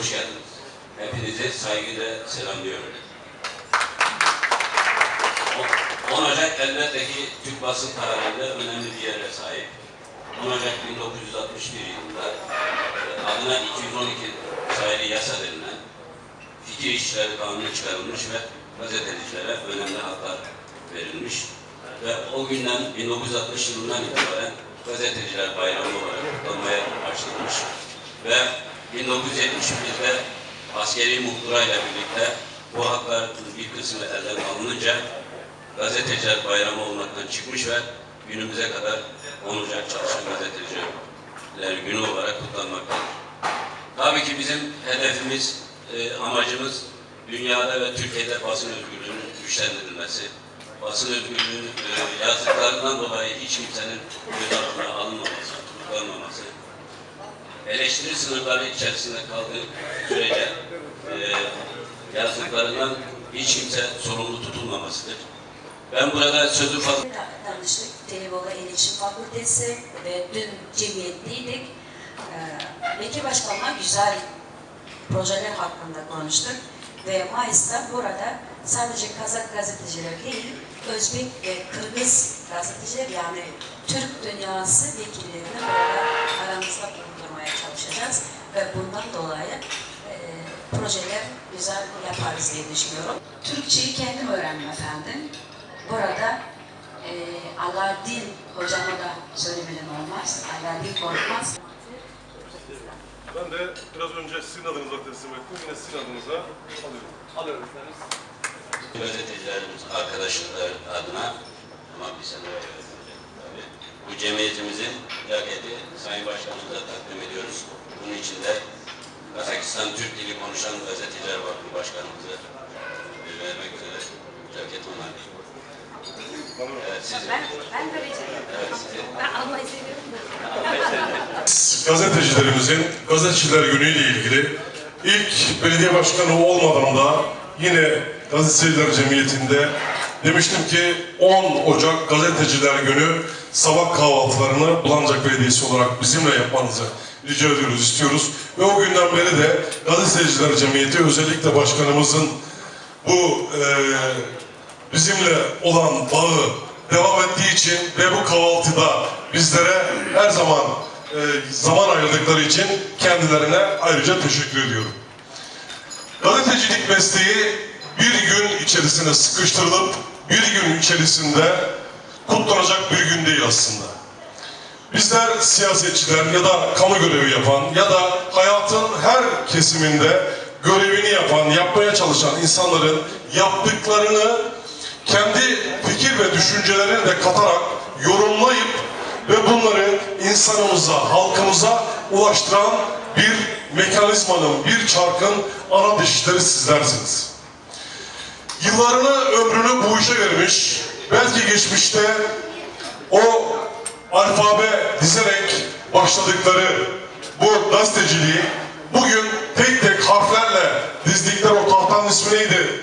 hoş geldiniz. Hepinizi saygıyla selamlıyorum. 10 Ocak elbette ki Türk basın tarihinde önemli bir yere sahip. 10 Ocak 1961 yılında e, adına 212 sayılı yasa denilen fikir işçileri kanunu çıkarılmış ve gazetecilere önemli haklar verilmiş. Ve o günden 1960 yılından itibaren gazeteciler bayramı olarak kutlanmaya başlanmış. Ve 1971'de askeri muhtırayla birlikte bu haklar bir kısmı elden alınınca gazeteciler bayramı olmaktan çıkmış ve günümüze kadar 10 Ocak Çalışan Gazeteciler Günü olarak kutlanmaktadır. Tabii ki bizim hedefimiz, e, amacımız dünyada ve Türkiye'de basın özgürlüğünün güçlendirilmesi. Basın özgürlüğünün e, yazdıklarından dolayı hiç kimsenin gözaltına alınmaması, tutuklanmaması, eleştiri sınırları içerisinde kaldığı sürece e, yazdıklarından hiç kimse sorumlu tutulmamasıdır. Ben burada sözü fazla... Danıştık Gelibolu İletişim Fakültesi ve dün cemiyetteydik. Ee, Bekir Başkan'la güzel projeler hakkında konuştuk. Ve Mayıs'ta burada sadece Kazak gazeteciler değil, Özbek ve Kırgız gazeteciler yani Türk dünyası vekillerini burada aramızda çalışacağız. Ve bundan dolayı e, projeler güzel yaparız diye düşünüyorum. Türkçeyi kendim öğrendim efendim. Burada e, Alaaddin hocama da söylemeden olmaz. Alaaddin Korkmaz. Ben de biraz önce sizin adınıza teslim ettim. Yine sizin adınıza alıyorum. Alıyorum efendim. gazetecilerimiz, arkadaşlar adına ama bir sene tabii. Bu cemiyetimizin plaketi Sayın Başkanımıza takdim ediyoruz. Bunun için de Kazakistan Türk Dili Konuşan Gazeteciler Vakfı Başkanımıza vermek üzere plaket onlar. Evet, siz, Ben, ben de beceriyorum. evet, sizi Ben almayı seviyorum da. Gazetecilerimizin Gazeteciler Günü ile ilgili ilk belediye başkanı olmadan da yine Gazeteciler Cemiyeti'nde demiştim ki 10 Ocak Gazeteciler Günü sabah kahvaltılarını Bulancak Belediyesi olarak bizimle yapmanızı rica ediyoruz, istiyoruz. Ve o günden beri de Gazeteciler Cemiyeti özellikle başkanımızın bu eee bizimle olan bağı devam ettiği için ve bu kahvaltıda bizlere her zaman e, zaman ayırdıkları için kendilerine ayrıca teşekkür ediyorum. Gazetecilik mesleği bir gün içerisine sıkıştırılıp bir gün içerisinde kutlanacak bir gün değil aslında. Bizler siyasetçiler ya da kamu görevi yapan ya da hayatın her kesiminde görevini yapan, yapmaya çalışan insanların yaptıklarını kendi fikir ve düşüncelerini de katarak yorumlayıp ve bunları insanımıza, halkımıza ulaştıran bir mekanizmanın, bir çarkın ana dişleri sizlersiniz. Yıllarını, ömrünü bu işe vermiş, belki geçmişte o alfabe dizerek başladıkları bu gazeteciliği bugün tek tek harflerle dizdikleri o tahtanın ismi neydi?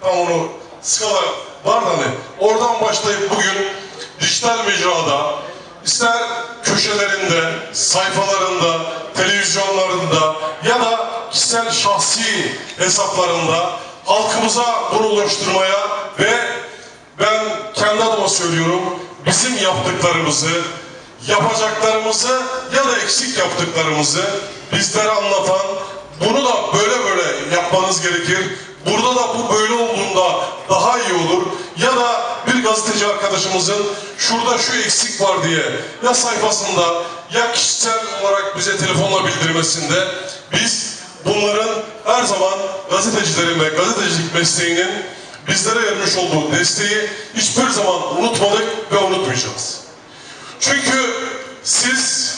Tam onu skala var hani oradan başlayıp bugün dijital mecrada ister köşelerinde, sayfalarında, televizyonlarında ya da kişisel şahsi hesaplarında halkımıza bunu ulaştırmaya ve ben kendi adıma söylüyorum bizim yaptıklarımızı, yapacaklarımızı ya da eksik yaptıklarımızı bizlere anlatan bunu da böyle böyle yapmanız gerekir. Burada da bu böyle olduğunda daha iyi olur. Ya da bir gazeteci arkadaşımızın şurada şu eksik var diye ya sayfasında ya kişisel olarak bize telefonla bildirmesinde biz bunların her zaman gazetecilerin ve gazetecilik mesleğinin bizlere vermiş olduğu desteği hiçbir zaman unutmadık ve unutmayacağız. Çünkü siz,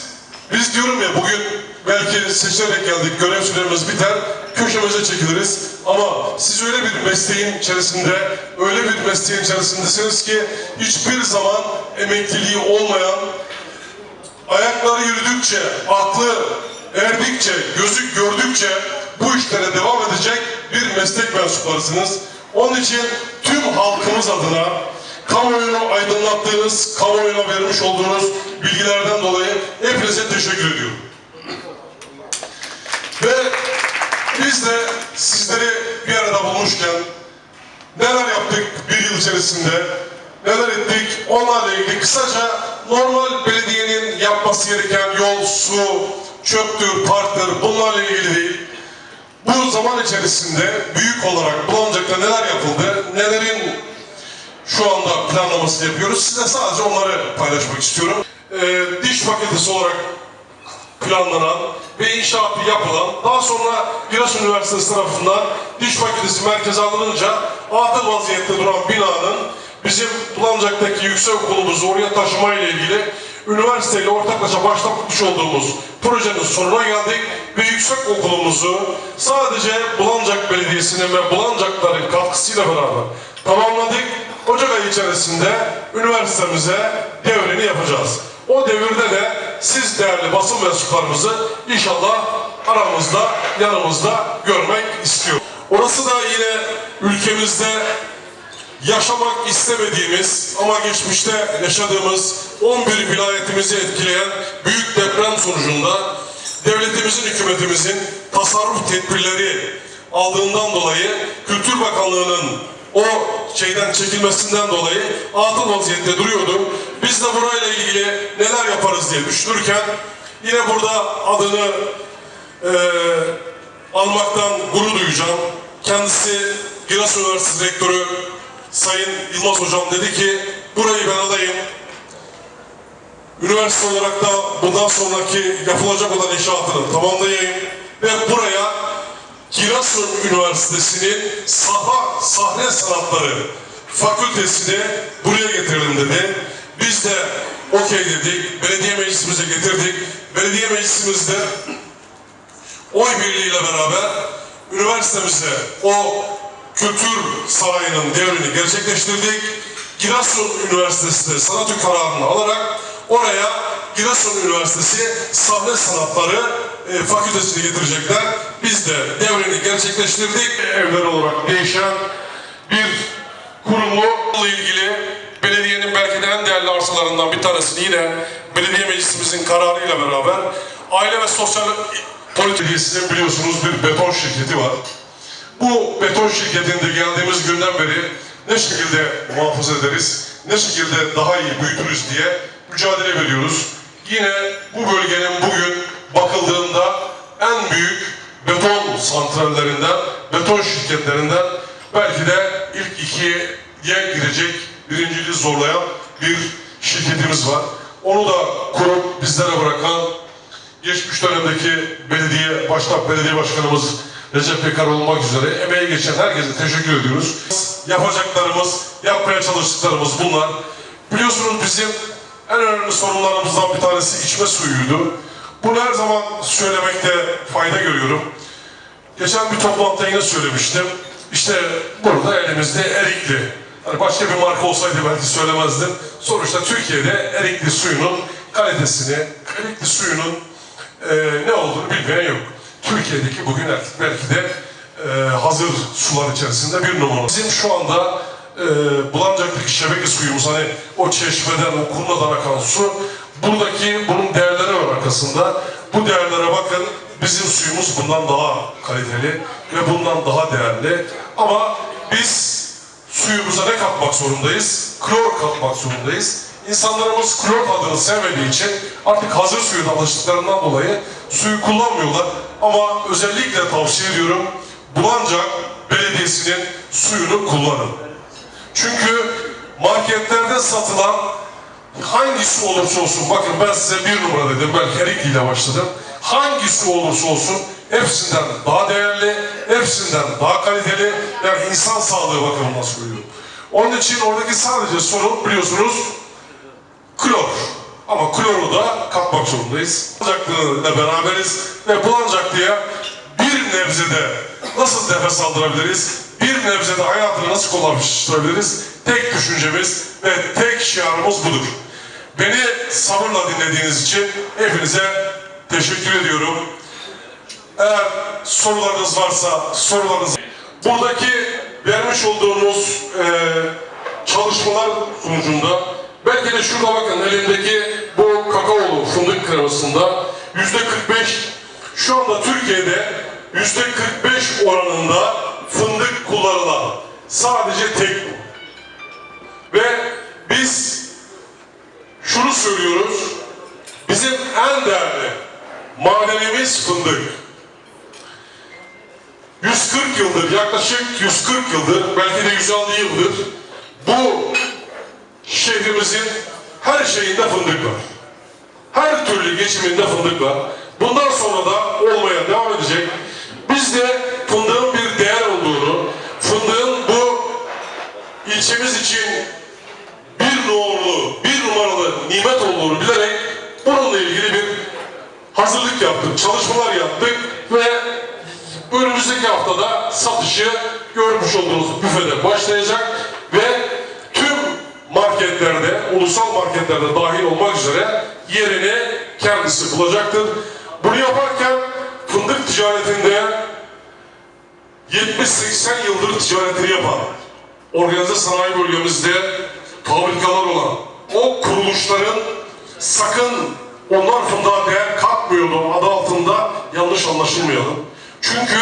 biz diyorum ya bugün belki seçilerek geldik, görev süremiz biter, köşemize çekiliriz. Ama siz öyle bir mesleğin içerisinde, öyle bir mesleğin içerisindesiniz ki hiçbir zaman emekliliği olmayan, ayakları yürüdükçe, aklı erdikçe, gözü gördükçe bu işlere devam edecek bir meslek mensuplarısınız. Onun için tüm halkımız adına kamuoyunu aydınlattığınız, kamuoyuna vermiş olduğunuz bilgilerden dolayı hepinize teşekkür ediyorum. Ve Biz de sizleri bir arada bulmuşken neler yaptık bir yıl içerisinde, neler ettik onlarla ilgili kısaca normal belediyenin yapması gereken yol, su, çöptür, parktır bunlarla ilgili değil. Bu zaman içerisinde büyük olarak Bulancak'ta neler yapıldı, nelerin şu anda planlamasını yapıyoruz. Size sadece onları paylaşmak istiyorum. Ee, diş fakültesi olarak planlanan ve inşaatı yapılan, daha sonra Giresun Üniversitesi tarafından diş fakültesi merkeze alınınca atıl vaziyette duran binanın bizim Bulancak'taki yüksek okulumuzu oraya taşıma ile ilgili üniversiteyle ortaklaşa başlatmış olduğumuz projenin sonuna geldik ve yüksek okulumuzu sadece Bulancak Belediyesi'nin ve Bulancakların katkısıyla beraber tamamladık. Ocak ayı içerisinde üniversitemize devrini yapacağız. O devirde de siz değerli basın mensuplarımızı inşallah aramızda, yanımızda görmek istiyorum. Orası da yine ülkemizde yaşamak istemediğimiz ama geçmişte yaşadığımız 11 vilayetimizi etkileyen büyük deprem sonucunda devletimizin, hükümetimizin tasarruf tedbirleri aldığından dolayı Kültür Bakanlığı'nın o şeyden çekilmesinden dolayı atıl vaziyette duruyordu. Biz de burayla ilgili neler yaparız diye düşünürken yine burada adını eee almaktan gurur duyacağım. Kendisi Giresun Üniversitesi Rektörü Sayın Yılmaz Hocam dedi ki burayı ben alayım. Üniversite olarak da bundan sonraki yapılacak olan inşaatını tamamlayayım ve buraya Giresun Üniversitesi'nin saha, sahne sanatları fakültesini buraya getirelim dedi. Biz de okey dedik, belediye meclisimize getirdik. Belediye meclisimizde oy birliğiyle beraber üniversitemize o kültür sarayının devrini gerçekleştirdik. Giresun Üniversitesi de sanatü kararını alarak oraya Giresun Üniversitesi sahne sanatları e, fakültesini getirecekler. Biz de devrini gerçekleştirdik. Evler olarak değişen bir kurumu ilgili belediyenin belki de en değerli arsalarından bir tanesini yine belediye meclisimizin kararıyla beraber aile ve sosyal politikasının biliyorsunuz bir beton şirketi var. Bu beton şirketinde geldiğimiz günden beri ne şekilde muhafaza ederiz, ne şekilde daha iyi büyütürüz diye mücadele veriyoruz. Yine bu bölgenin bugün bakıldığında en büyük beton santrallerinden, beton şirketlerinden belki de ilk ikiye girecek birinciliği zorlayan bir şirketimiz var. Onu da kurup bizlere bırakan geçmiş dönemdeki belediye, başta belediye başkanımız Recep Pekar olmak üzere emeği geçen herkese teşekkür ediyoruz. Yapacaklarımız, yapmaya çalıştıklarımız bunlar. Biliyorsunuz bizim en önemli sorunlarımızdan bir tanesi içme suyuydu. Bunu her zaman söylemekte fayda görüyorum. Geçen bir toplantıda yine söylemiştim. İşte burada elimizde Erikli. Hani başka bir marka olsaydı belki söylemezdim. Sonuçta Türkiye'de Erikli suyunun kalitesini, Erikli suyunun e, ne olduğunu bilmeyen yok. Türkiye'deki bugün artık belki de e, hazır sular içerisinde bir numara. Bizim şu anda e, Bulancak'taki şebeke suyumuz hani o çeşmeden, o kurnadan akan su buradaki bunun değerleri var arkasında. Bu değerlere bakın bizim suyumuz bundan daha kaliteli ve bundan daha değerli. Ama biz suyumuza ne katmak zorundayız? Klor katmak zorundayız. İnsanlarımız klor tadını sevmediği için artık hazır suyu da alıştıklarından dolayı suyu kullanmıyorlar. Ama özellikle tavsiye ediyorum Bulancak Belediyesi'nin suyunu kullanın. Çünkü marketlerde satılan hangi su olursa olsun, bakın ben size bir numara dedim, ben Erikli ile başladım. Hangi su olursa olsun hepsinden daha değerli, hepsinden daha kaliteli, yani insan sağlığı bakımından söylüyorum. Onun için oradaki sadece sorun biliyorsunuz klor. Ama kloru da katmak zorundayız. Bulancaklı'yla beraberiz ve Bulancaklı'ya bir nebzede nasıl nefes aldırabiliriz? Bir nebzede hayatını nasıl kolaylaştırabiliriz? Tek düşüncemiz ve tek şiarımız budur. Beni sabırla dinlediğiniz için hepinize teşekkür ediyorum. Eğer sorularınız varsa sorularınızı... Buradaki vermiş olduğunuz eee çalışmalar sonucunda belki de şurada bakın elimdeki bu kakaolu fındık kremasında yüzde 45 şu anda Türkiye'de yüzde 45 oranında fındık kullanılan sadece tek bu. Ve biz şunu söylüyoruz, bizim en değerli madenimiz fındık. 140 yıldır, yaklaşık 140 yıldır, belki de 150 yıldır bu şehrimizin her şeyinde fındık var. Her türlü geçiminde fındık var. Bundan sonra da olmaya devam edecek. Biz de fındığın bir değer olduğunu, fındığın bu ilçemiz için bir numaralı, bir numaralı nimet olduğunu bilerek bununla ilgili bir hazırlık yaptık, çalışmalar yaptık ve önümüzdeki haftada satışı görmüş olduğunuz büfede başlayacak ve marketlerde, ulusal marketlerde dahil olmak üzere yerini kendisi bulacaktır. Bunu yaparken fındık ticaretinde 70-80 yıldır ticaretini yapan, organize sanayi bölgemizde fabrikalar olan o kuruluşların sakın onlar fındığa değer katmıyordu adı altında yanlış anlaşılmayalım. Çünkü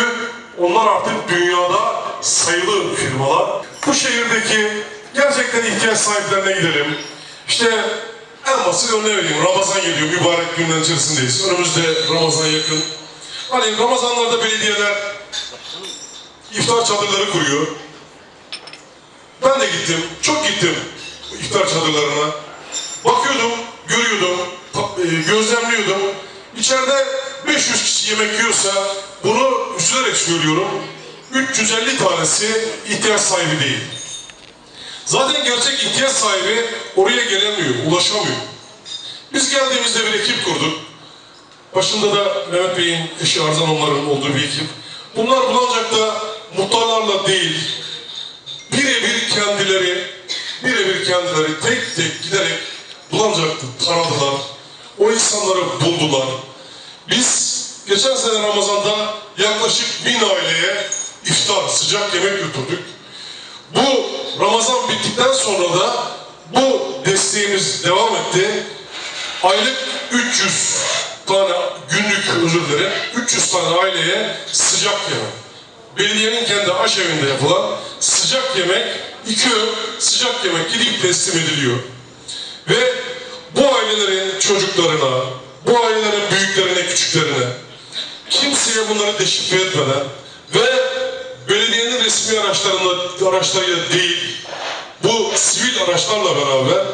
onlar artık dünyada sayılı firmalar. Bu şehirdeki gerçekten ihtiyaç sahiplerine gidelim. İşte en basit örneği vereyim. Ramazan geliyor, mübarek günlerin içerisindeyiz. Önümüzde Ramazan yakın. Hani Ramazanlarda belediyeler iftar çadırları kuruyor. Ben de gittim, çok gittim iftar çadırlarına. Bakıyordum, görüyordum, e, gözlemliyordum. İçeride 500 kişi yemek yiyorsa bunu üzülerek söylüyorum. 350 tanesi ihtiyaç sahibi değil. Zaten gerçek ihtiyaç sahibi oraya gelemiyor, ulaşamıyor. Biz geldiğimizde bir ekip kurduk. Başında da Mehmet Bey'in eşi Arzan onların olduğu bir ekip. Bunlar Bulancak'ta muhtarlarla değil, birebir kendileri, birebir kendileri tek tek giderek Bulancak'ta taradılar. O insanları buldular. Biz geçen sene Ramazan'da yaklaşık bin aileye iftar, sıcak yemek götürdük. Bu Ramazan bittikten sonra da bu desteğimiz devam etti. Aylık 300 tane günlük özür dilerim 300 tane aileye sıcak yemek. Belediyenin kendi aşevinde yapılan sıcak yemek iki sıcak yemek gidip teslim ediliyor. Ve bu ailelerin çocuklarına, bu ailelerin büyüklerine, küçüklerine kimseye bunları deşifre etmeden ve belediyenin resmi araçlarında, araçlarıyla değil, bu sivil araçlarla beraber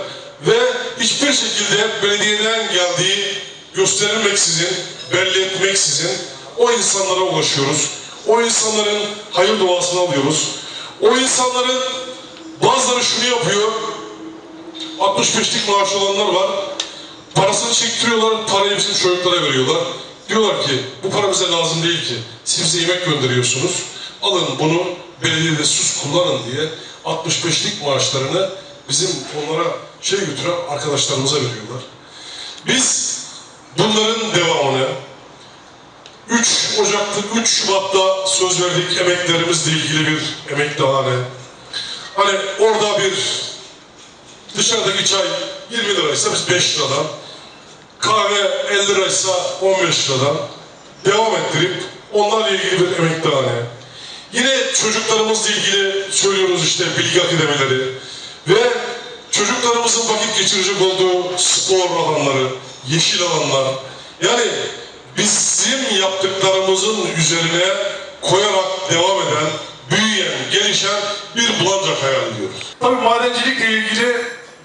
ve hiçbir şekilde belediyeden geldiği gösterilmeksizin, belli etmeksizin o insanlara ulaşıyoruz. O insanların hayır duasını alıyoruz. O insanların bazıları şunu yapıyor, 65'lik maaş olanlar var. Parasını çektiriyorlar, parayı bizim çocuklara veriyorlar. Diyorlar ki bu para bize lazım değil ki. Siz bize yemek gönderiyorsunuz. Alın bunu belediyede sus kullanın diye 65'lik maaşlarını bizim onlara şey götüren arkadaşlarımıza veriyorlar. Biz bunların devamını 3 Ocak'ta, 3 Şubat'ta söz verdik emeklerimizle ilgili bir emeklihane. Hani orada bir Dışarıdaki çay 20 liraysa biz 5 liradan, kahve 50 liraysa 15 liradan devam ettirip onlarla ilgili bir emeklihane. Yine çocuklarımızla ilgili söylüyoruz işte bilgi akademileri ve çocuklarımızın vakit geçirecek olduğu spor alanları, yeşil alanlar. Yani bizim yaptıklarımızın üzerine koyarak devam eden, büyüyen, gelişen bir bulancak hayal ediyoruz. Tabii madencilikle ilgili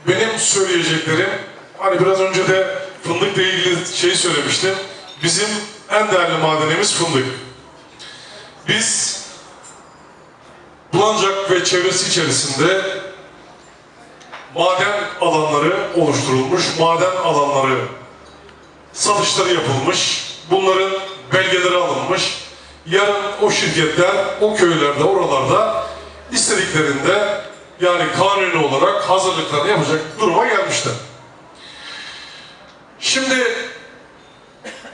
benim söyleyeceklerim, hani biraz önce de fındıkla ilgili şey söylemiştim. Bizim en değerli madenimiz fındık. Biz Bulancak ve çevresi içerisinde maden alanları oluşturulmuş, maden alanları satışları yapılmış, bunların belgeleri alınmış. Yarın o şirketler o köylerde, oralarda istediklerinde yani kanuni olarak hazırlıklarını yapacak duruma gelmişler. Şimdi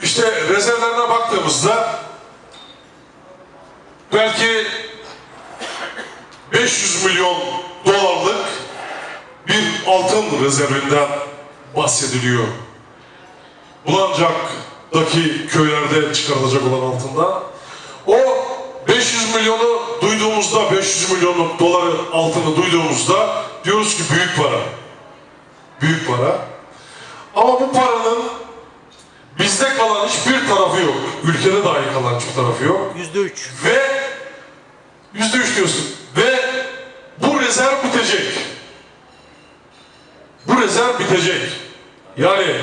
işte rezervlerine baktığımızda belki 500 milyon dolarlık bir altın rezervinden bahsediliyor. Bulancak'taki köylerde çıkarılacak olan altında. O milyonu duyduğumuzda, 500 milyonluk doları altını duyduğumuzda diyoruz ki büyük para. Büyük para. Ama bu paranın bizde kalan hiçbir tarafı yok. Ülkede dahi kalan hiçbir tarafı yok. Yüzde üç. Ve yüzde üç diyorsun. Ve bu rezerv bitecek. Bu rezerv bitecek. Yani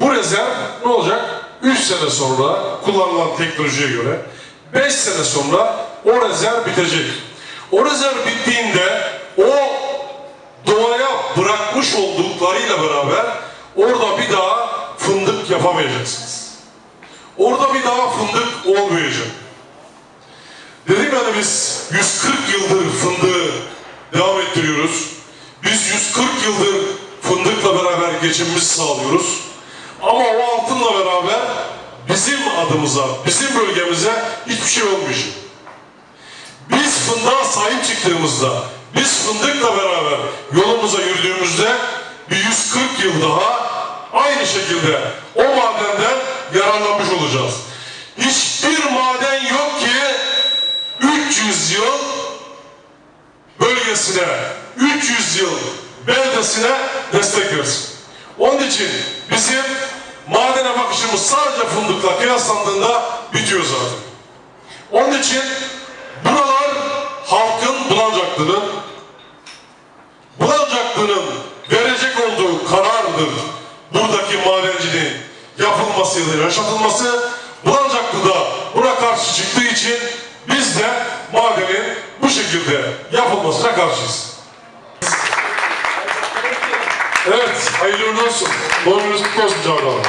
bu rezerv ne olacak? 3 sene sonra kullanılan teknolojiye göre 5 sene sonra o rezerv bitecek. O rezerv bittiğinde o doğaya bırakmış olduklarıyla beraber orada bir daha fındık yapamayacaksınız. Orada bir daha fındık olmayacak. Dedim yani biz 140 yıldır fındığı devam ettiriyoruz. Biz 140 yıldır fındıkla beraber geçimimizi sağlıyoruz. Ama o altınla beraber bizim adımıza, bizim bölgemize hiçbir şey olmayacak. Biz fındığa sahip çıktığımızda, biz fındıkla beraber yolumuza yürüdüğümüzde bir 140 yıl daha aynı şekilde o madenden yararlanmış olacağız. Hiçbir maden yok 300 yıl bölgesine, 300 yıl beldesine destek versin. Onun için bizim madene bakışımız sadece fındıkla kıyaslandığında bitiyor zaten. Onun için buralar halkın Bulancaklı'nın Bulancaklı'nın verecek olduğu karardır. Buradaki madenciliğin yapılması ya da yaşatılması Bulancaklı da buna karşı çıktığı için biz de madenin bu şekilde yapılmasına karşıyız. Evet, hayırlı uğurlu olsun. Doğum gününüz kutlu olsun Hanım.